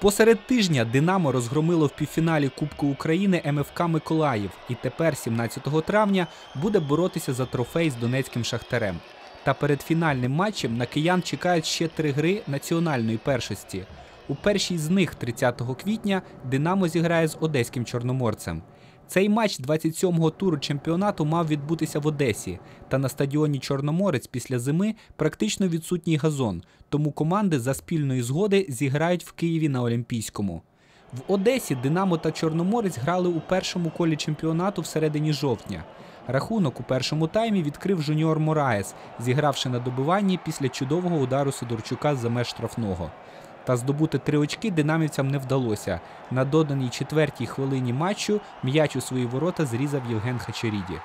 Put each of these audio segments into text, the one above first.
Посеред тижня Динамо розгромило в півфіналі Кубку України МФК Миколаїв і тепер, 17 травня, буде боротися за трофей з донецьким шахтарем. Та перед фінальним матчем на киян чекають ще три гри національної першості. У першій з них, 30 квітня, Динамо зіграє з одеським чорноморцем. Цей матч 27-го туру чемпіонату мав відбутися в Одесі, та на стадіоні Чорноморець після зими практично відсутній газон, тому команди за спільної згоди зіграють в Києві на Олімпійському. В Одесі Динамо та Чорноморець грали у першому колі чемпіонату всередині жовтня. Рахунок у першому таймі відкрив жуніор Мораєс, зігравши на добиванні після чудового удару Сидорчука за меж штрафного. Та здобути три очки динамівцям не вдалося. На доданій четвертій хвилині матчу м'яч у свої ворота зрізав Євген Хачеріді.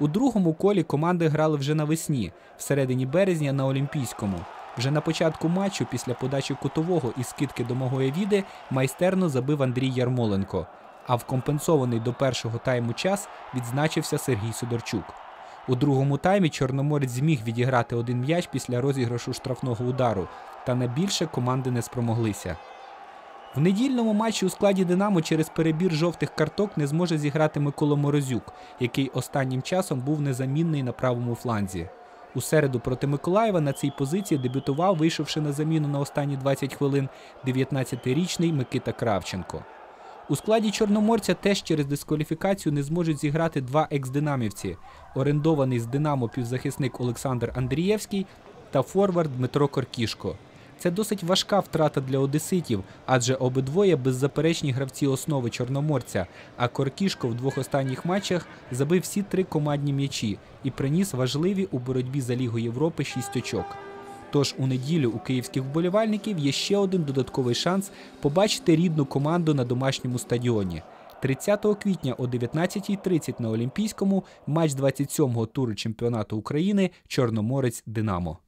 У другому колі команди грали вже навесні, всередині березня на Олімпійському. Вже на початку матчу, після подачі кутового і скидки до Магоя Віди, майстерно забив Андрій Ярмоленко. А в компенсований до першого тайму час відзначився Сергій Сидорчук. У другому таймі Чорноморець зміг відіграти один м'яч після розіграшу штрафного удару, та на більше команди не спромоглися. В недільному матчі у складі Динамо через перебір жовтих карток не зможе зіграти Микола Морозюк, який останнім часом був незамінний на правому фланзі. У середу проти Миколаєва на цій позиції дебютував, вийшовши на заміну на останні 20 хвилин, 19-річний Микита Кравченко. У складі Чорноморця теж через дискваліфікацію не зможуть зіграти два екс-динамівці – орендований з Динамо півзахисник Олександр Андрієвський та форвард Дмитро Коркішко. Це досить важка втрата для одеситів, адже обидвоє беззаперечні гравці основи Чорноморця, а Коркішко в двох останніх матчах забив всі три командні м'ячі і приніс важливі у боротьбі за Лігу Європи шість очок. Тож у неділю у київських вболівальників є ще один додатковий шанс побачити рідну команду на домашньому стадіоні. 30 квітня о 19.30 на Олімпійському матч 27-го туру чемпіонату України Чорноморець Динамо.